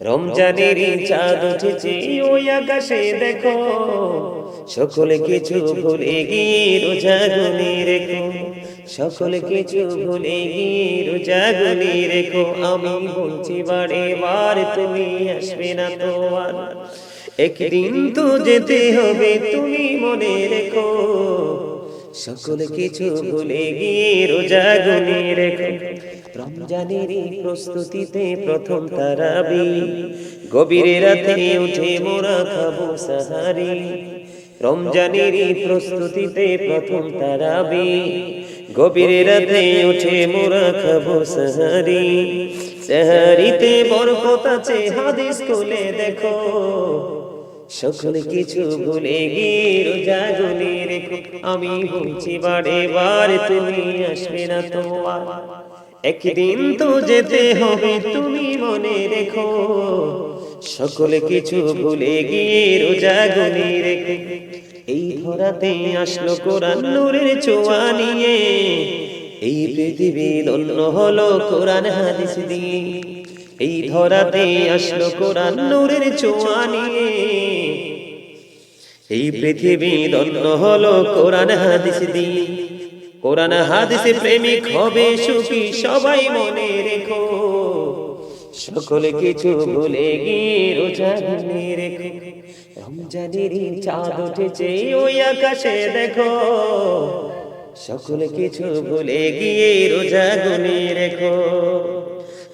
রমজানের চাঁদ উঠেছে ওই আকাশে দেখো সকলে কিছু ভুলে গিয়ে রোজা গুনি রেখো। সকলে কিছু ভুলে গিয়ে রোজা গুনি রেখো। আমি বলছি বারে বার তুমি আসবে না তো আর। একদিন তো যেতে হবে তুমি মনে রেখো। সকলে কিছু ভুলে গিয়ে রোজা গুনি রেখো। রমজানের প্রস্তুতিতে প্রথম তারাবি। গভীরে রাতে উঠে মোরা খাব সাহারি। রমজানের প্রস্তুতিতে প্রথম তারাবি। গভীরে রাতে উঠে মোরা খাব সাহারি। সাহারিতে বরকত আছে, হাদিস খুলে দেখো। সকল কিছু ভুলে গিয়ে রোজা গুলি রেখো। আমি বলছি বারে বার, তুমি আসবে না তোমার। একদিন তো যেতে হবে তুমি মনে রেখো। সকলে কিছু ভুলে গিয়ে রোজা গুলি রেখো। এই ধরাতে আসলো কোরআন নূরের ছোঁয়া নিয়ে। এই পৃথিবী ধন্য হলো কোরআন হাদিস দিয়ে। এই ধরাতে আসলো কোরআন নূরের ছোঁয়া নিয়ে। এই পৃথিবী ধন্য হলো কোরআন হাদিস দিয়ে। কোরআন হাদিসে প্রেমিক হবে সুখী, সবাই মনে রেখো। সকলে কিছু ভুলে গিয়ে রোজা গুনে রেখো। রমজানের চাঁদ উঠেছে, ওই আকাশে দেখো। সকলে কিছু ভুলে গিয়ে রোজা গুনে রেখো।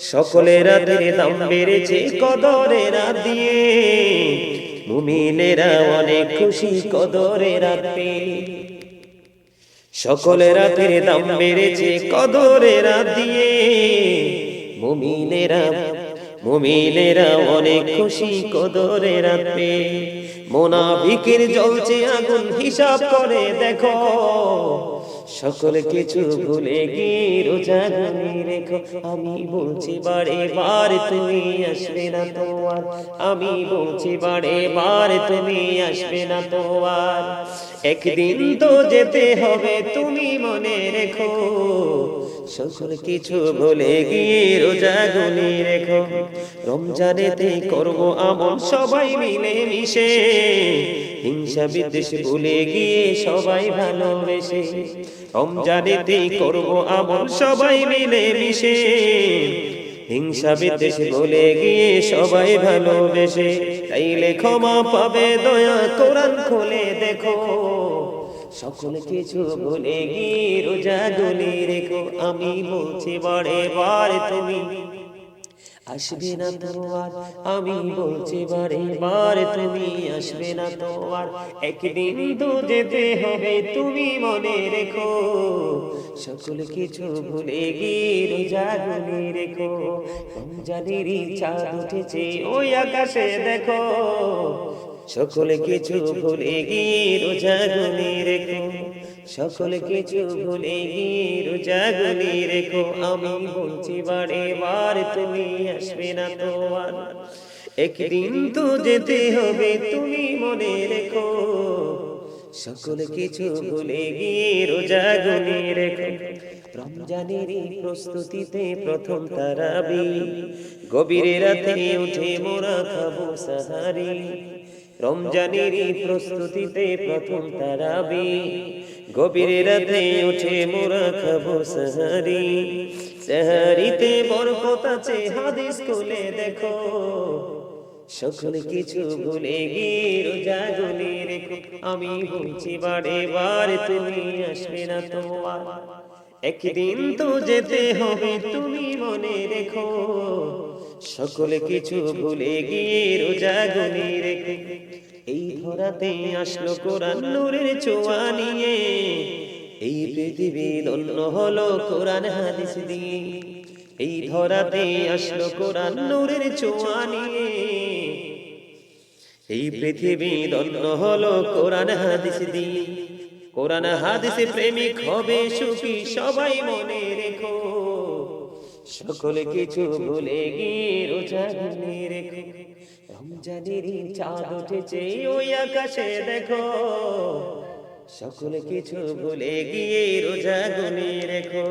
সকলে রাতের দাম বেড়েছে, কদরে রাত দিয়ে। মুমিনেরা অনেক খুশি কদরে রাত পেয়ে। সকলে রাতের দাম বেড়েছে কদরে রাত দিয়ে। মুমিনেরা মুমিনেরা অনেক খুশি কদরে রাত মোনাফিকের জ্বলছে আগুন হিসাব করে দেখো। সকলে কিছু ভুলে গিয়ে রোজা গুনি রেখো। আমি বলছি বারে বার তুমি আসবে না তোমার আমি বলছি বারে বার তুমি আসবে না তোমার একদিন তো যেতে হবে, তুমি মনে রেখো। সকল কিছু ভুলে গিয়ে রোজা গুনি রেখো। রমজানেতে করব আমল সবাই মিলে মিশে। হিংসা বিদ্বেষ ভুলে গিয়ে সবাই ভালোবেসে। রমজানেতে করব আমল সবাই মিলে মিশে। হিংসা বিদ্বেষ ভুলে গিয়ে সবাই ভালোবেসে। তাইলে ক্ষমা পাবে দয়া কোরআন খুলে দেখো। সকল কিছু ভুলে গিয়ে রোজা গুলি রেখো। আমি বলছি বারে বার তুমি আসবে না তোমার। আমি বলছি বারে বার তুমি আসবে না তোমার। একদিন তো যেতে হবে তুমি মনে রেখো। সকল কিছু ভুলে গিয়ে রোজা গুলি রেখো। রমজানের চাঁদ উঠেছে ওই আকাশে দেখো। সকলে কিছু ভুলে গিয়ে রোজা গুলি রেখো। সকলে কিছু ভুলে গিয়ে রোজা গুলি রেখো। আমি বলছি, বারে বার তুমি আসবে না তোমার একদিন তো যেতে হবে, তুমি মনে রেখো। সকলে কিছু ভুলে গিয়ে রোজা গুলি রেখো। রমজানের প্রস্তুতিতে প্রথম তারাবি। গভীরে রাতে উঠে মোরা খাব সাহারি। রমজানের প্রস্তুতিতে প্রথম তারাবি। গভীরে রাতে উঠে মোরা খাব সাহারি। সাহারিতে বরকত আছে, হাদিস খুলে দেখো। সকলে কিছু ভুলে গিয়ে রোজা গুলি রেখো। আমি বলছি, বারে বার তুমি আসবে না তোমার একদিন তো যেতে হবে, তুমি মনে রেখো। সকলে কিছু ভুলে গিয়ে রোজা গুলি রেখো এই ধরাতে আসলো কোরআন নূরের ছোঁয়া নিয়ে। এই পৃথিবী ধন্য হলো কোরআন হাদিস দিয়ে। এই ধরাতে আসলো কোরআন নূরের ছোঁয়া নিয়ে। এই পৃথিবী ধন্য হলো কোরআন হাদিস দিয়ে। কোরআন হাদিসে প্রেমিক হবে সুখী, সবাই মনে রেখো। সকলে কিছু ভুলে গিয়ে রোজা রমজানের চাঁদ উঠেছে, ওই আকাশে দেখো। সকলে কিছু ভুলে গিয়ে রোজা গুনে রেখো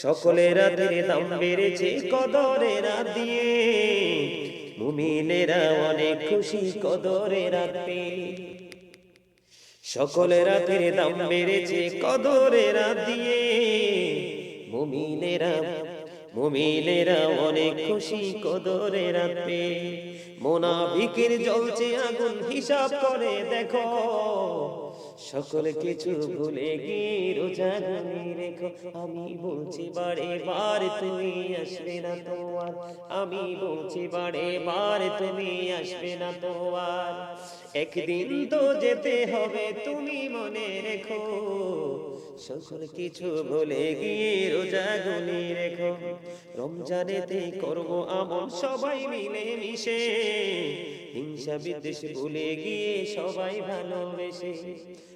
সকলে রাতের দাম বেড়েছে, কদরে রাত দিয়ে। মুমিনেরা অনেক খুশি কদরে রাখবে সকলে রাতের দাম বেড়েছে, কদরে রাত দিয়ে। মুমিনেরা মুমিনেরা অনেক খুশি কদরে রাখবে মোনাফিকের জ্বলছে আগুন, হিসাব করে দেখো। সকল কিছু ভুলে গিয়ে রোজা রেখো। আমি বলছি, বারে বার তুমি আসবে না তো আমি বলছি, বারে বার তুমি আসবে না তো একদিন তো যেতে হবে, তুমি মনে রেখো। সকল কিছু ভুলে গিয়ে রোজা গুলি রেখো। রমজানেতে করব আমল সবাই মিলে মিশে। হিংসা বিদ্বেষ ভুলে গিয়ে সবাই ভালোবেসে।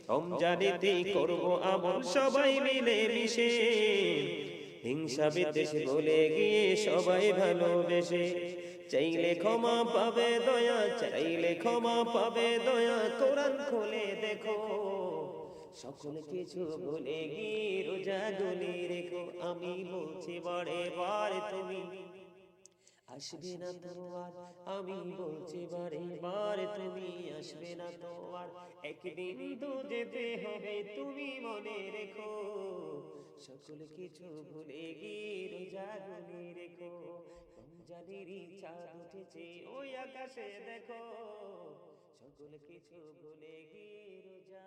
রমজানেতে করব আমল সবাই মিলে মিশে। হিংসা বিদ্বেষ ভুলে গিয়ে সবাই ভালোবেসে। চাইলে ক্ষমা পাবে দয়া, চাইলে ক্ষমা পাবে দয়া, কোরআন খুলে দেখো। সকল কিছু ভুলে গিয়ে রোজা গুলি রেখো। আমি বলছি, বারে বার তুমি আসবে না তোমার আমি বলছি, বারে বার তুমি আসবে না তোমার একদিন তো যেতে হবে, তুমি মনে রেখো। সকল কিছু ভুলে গিয়ে রোজা গুলি রেখো। রমজানেরই উঠেছে, ওই আকাশে দেখো। সকল কিছু ভুলে গিয়ে রোজা